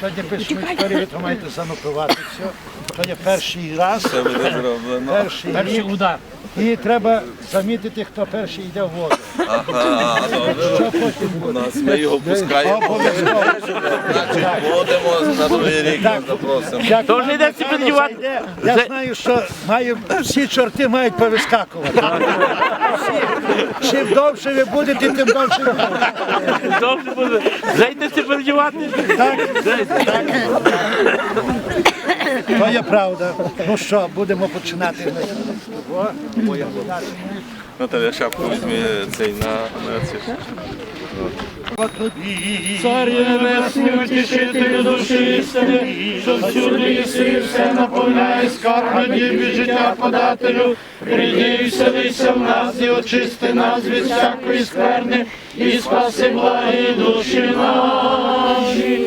Сьогодні пишемо історію, ви то маєте занотувати все. Є перший раз, Це буде зроблено. перший рік. удар. І треба замітити, хто перший йде в воду. Ага, добре. Що потім У буде? нас ми його пускаємо. Обов'язково. Значить, будемо на другий рік нас запросимо. Як То вже нам Михайло зайде, Я знаю, що має, всі чорти мають повискакувати. Всі. Чим довше ви будете, тим довше ви будете. Довше буде. Зайти стипендіювати. Так, так. То є правда. Ну що, будемо починати. Наталя шапку візьме цей на, ці. Царі небесні, утішителю душі істини, що всюди єси, все наповняє скарби дібі життя подателю. Прийди і вселися в нас, і очисти нас від всякої скверни, і спаси благі душі наші.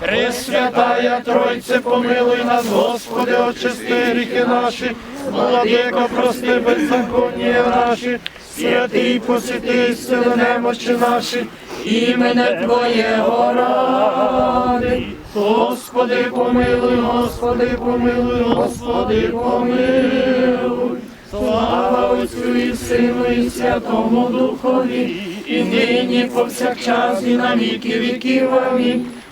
Пресвятая Тройце, помилуй нас, Господи, очисти гріхи наші, владико, прости беззаконня наші, святий посвяти сили немочі наші, імене Твоєго ради. Господи, помилуй, Господи, помилуй, Господи, помилуй. Слава Отцю і Сину і Святому Духові, і нині повсякчас і на віки віків. Амінь.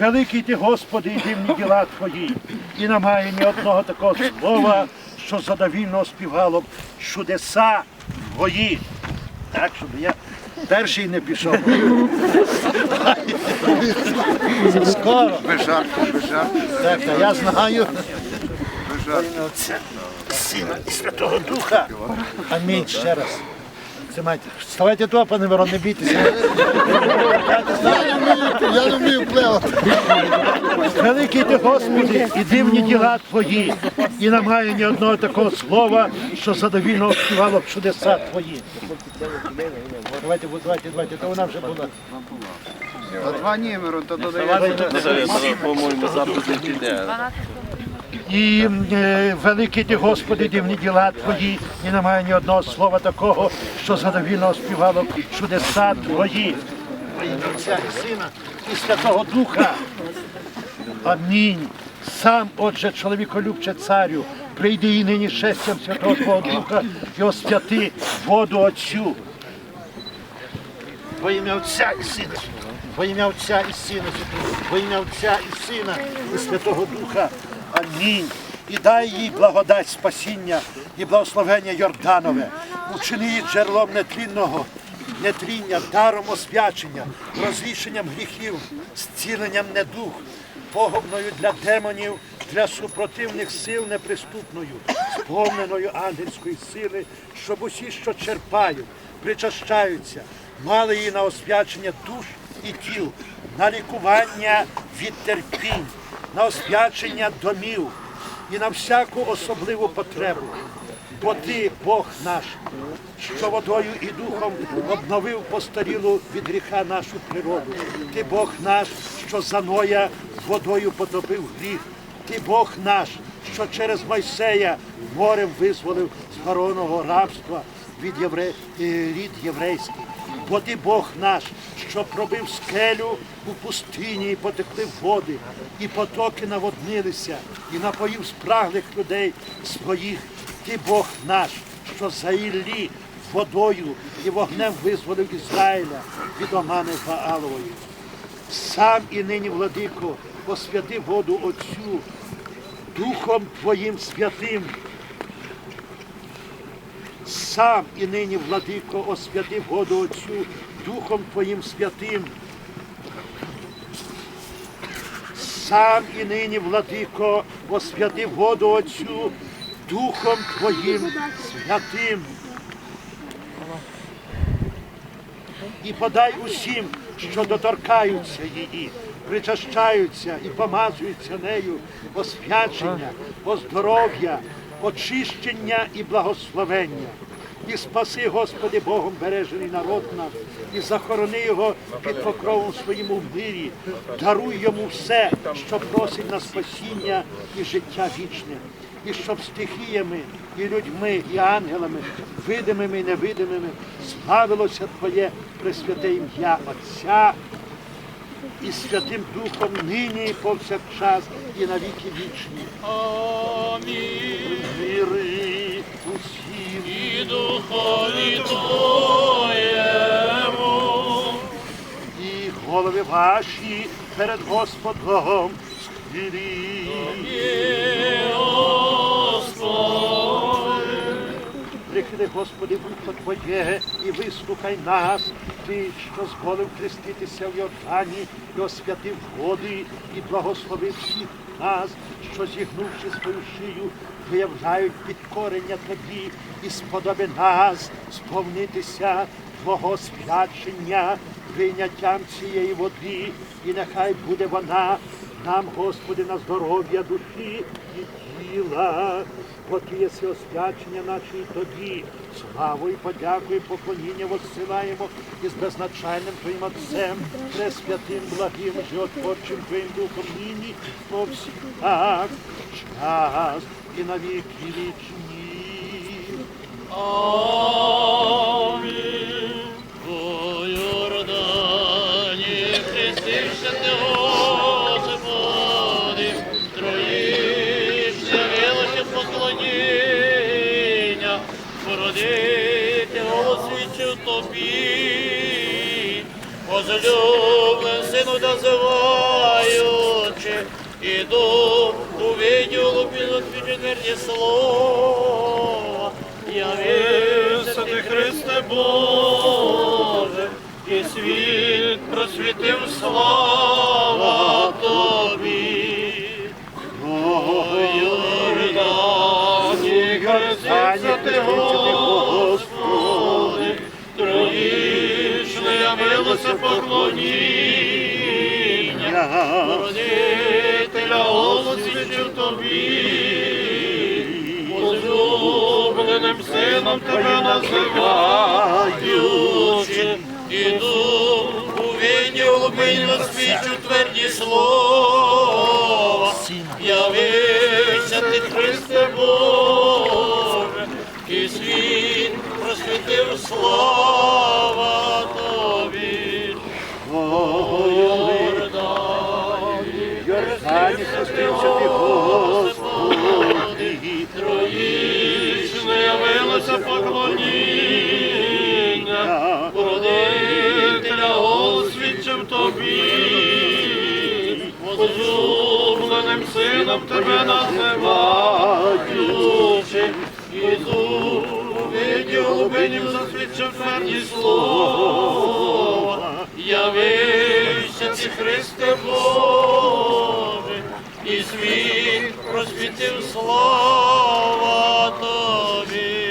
Великий ти, Господи, і дивні діла Твої, і немає ні одного такого слова, що задовільно співало б чудеса Твої. Так, щоб я перший не пішов. Скоро. Без жарту, Так, та я знаю. Отця, Сина і Святого Духа. Амінь. Ще раз. Тримайте. Вставайте туди, пане Мирон, не бійтеся. Я не вмію плевати. Великий ти, Господи, і дивні діла Твої, і немає ні одного такого слова, що задовільно співало б чудеса Твої. Давайте, давайте, давайте, то вона вже була. А два німеру, то додає. По-моєму, запис не піде. І е, великий ти, Господи, дивні діла Твої, і немає ні одного слова такого, що задовільно співало б чудеса Твої. Ім'я Отця і Сина і Святого Духа. Амінь. Сам, отже, чоловіколюбче царю, прийди і нині шестям Святого Твого Духа і освяти воду Отцю. Во ім'я Отця і Сина, во ім'я Отця і Сина, во ім'я Отця і Сина і Святого Духа. Амінь. І дай їй благодать спасіння і благословення Йорданове, учини її джерелом нетлінного, нетління, даром освячення, розрішенням гріхів, зціленням недух, погубною для демонів, для супротивних сил неприступною, сповненою ангельської сили, щоб усі, що черпають, причащаються, мали її на освячення душ і тіл, на лікування від терпінь, на освячення домів і на всяку особливу потребу. Бо ти, Бог наш, що водою і духом обновив постарілу від гріха нашу природу. Ти Бог наш, що за Ноя водою потопив гріх. Ти Бог наш, що через Мойсея морем визволив з фараонового рабства від євре... е, рід єврейський. Бо ти Бог наш, що пробив скелю у пустині і потекли води, і потоки наводнилися, і напоїв спраглих людей своїх. Ти Бог наш, що за Іллі водою і вогнем визволив Ізраїля від омани Ваалової. Сам і нині, владико, освяти воду Отцю Духом Твоїм святим. Сам і нині, владико, освятив воду Отцю Духом Твоїм святим. Сам і нині, владико, освятив воду Отцю Духом Твоїм святим. І подай усім, що доторкаються її, причащаються і помазуються нею освячення, оздоров'я, очищення і благословення. І спаси, Господи, Богом бережений народ наш, і захорони його під покровом своєму в мирі, даруй йому все, що просить на спасіння і життя вічне, і щоб стихіями, і людьми, і ангелами, видимими і невидимими, славилося Твоє пресвяте ім'я Отця і Святим Духом нині і повсякчас, і на віки вічні. Амінь. Мири усім. І духові Твоєму. і голови ваші перед Господом схилі. Прихили, Господи, вухо Твоє і вислухай нас, Ти, що зголив хреститися в Йордані і освятив води, і благословив всіх нас, що зігнувши свою шию, виявляють підкорення Тобі і сподоби нас сповнитися Твого свячення прийняттям цієї води, і нехай буде вона нам, Господи, на здоров'я душі і тіла. Бо Ти єси освячення наші і тобі. Славу і подяку і поклоніння воссилаємо із беззначальним Твоїм Отцем, пресвятим, благим, животворчим Твоїм Духом нині, повсякчас, час і навіки вічні. Амінь. Возлюблен сину називаючи, іду у виділу підотвічене слова, явився ти, Христе Боже, і світ просвітив слава Тобі. Ой, Йордані, хрестився ти, Господи, явилося поклоніння, Родителя освічив тобі, возлюбленим сином тебе називаючи, іду у війні глибині свічу тверді слова, явився ти, Христе Боже, і світ просвітив слава. Йордані, Йордані ти, Господи, Троїчне явилося поклоніння, родителя освідчив тобі, возлюбленим сином тебе називаючи, Ісу, виді глибинів засвідчив тверді слова, явився ці Христе Боже, і світ просвітив слава тобі.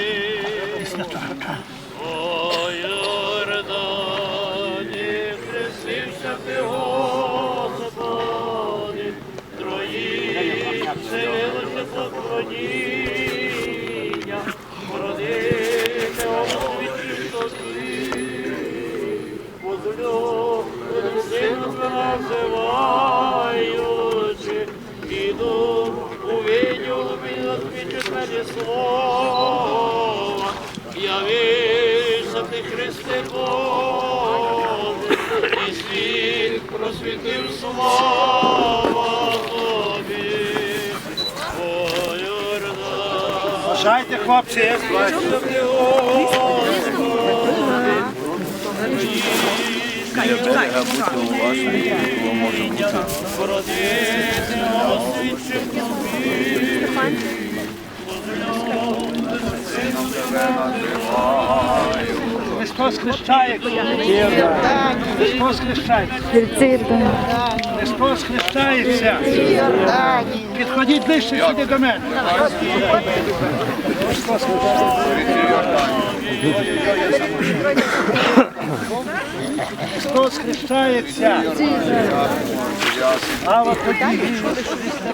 Називаючи, іду у видю відвічу твоє слова, явився ти, Христе Боже, і світ просвітив слава тобі. Бажайте, хлопці, Господи, біля берега, будьте уважні, бо може бути. Христос хрещається. Христос хрещається. Христос хрещається. Підходіть ближче сюди до мене. Христос хрещається. Слава тобі,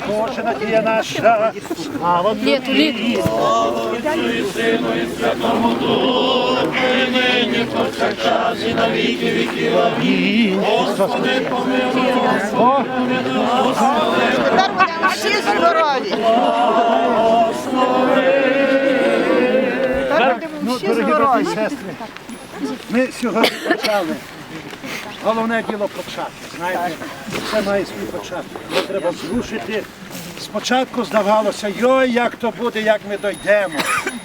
Боже, надія наша. Слава тобі. Всі здорові. Ну, дорогі брати і сестри, ми сьогодні почали. Головне діло почати. Знаєте, все має свій початок. Його треба зрушити. Спочатку здавалося, йой, як то буде, як ми дійдемо,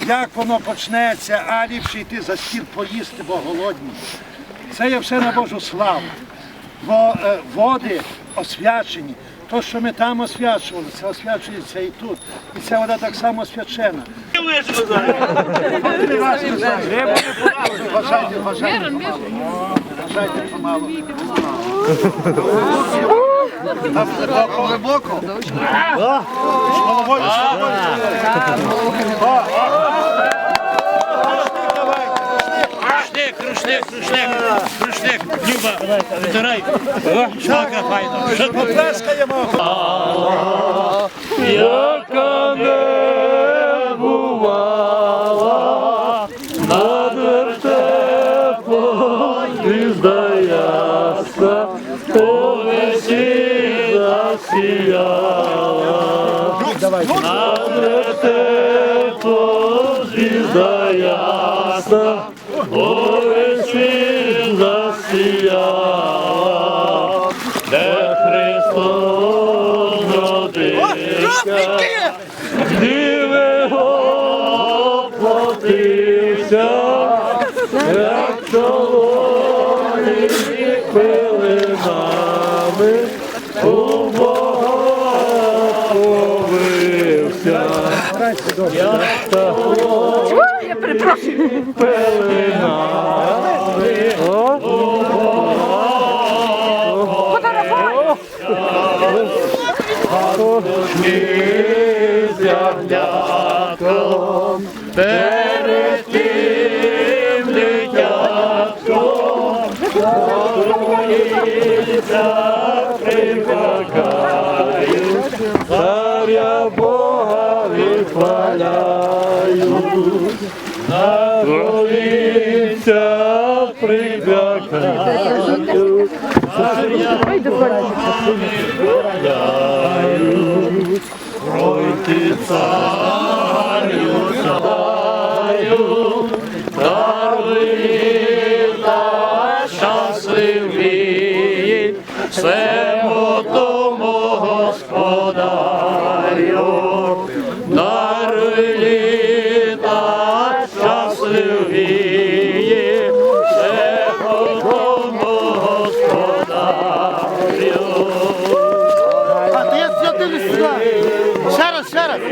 як воно почнеться, а ліпше йти за стіл поїсти, бо голодні. Це є все на Божу славу. Бо е, води освячені. То, що ми там освячували, це освячується і тут. І ця вода так само освячена. Вважайте, вважайте помалу. Вважайте помалу. Глибоко? Головою, головою. Рушник, рушник, рушник, рушник. Люба, витирай. Шмака файно. Що. Яка не як перепрошую. пилинами, Царя відхваляю. Пройти царю царю, Дарви та щасливі, всему раз,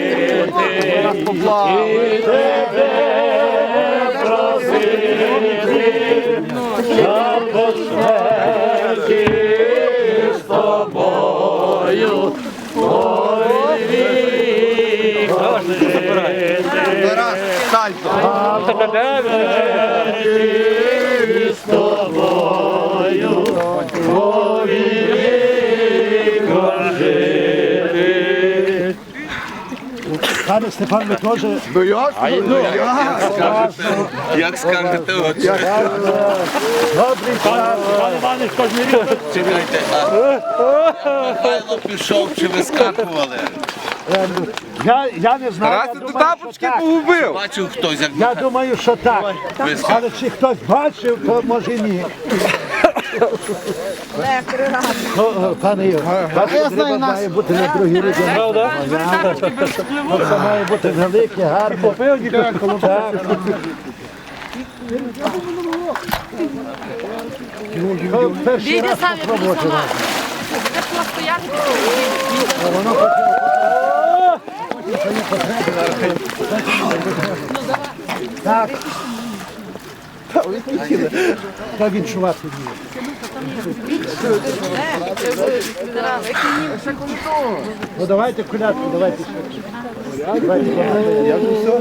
ще Пане Степан, ви теж Як скажете, отче. добрий час. Чекайте, а Михайло пішов, чи ви скаркували? Я, я не знаю. Раз я ти думаю, тапочки так. погубив. Бачив хтось, як Я думаю, що так. Але чи хтось бачив, то може ні. Пане Юр, бачите, треба має бути на другий рік. Це має бути велике, гарне. Так. Ну, Війде сам, Так. Та він шла Ну давайте колядку, давайте. Я вже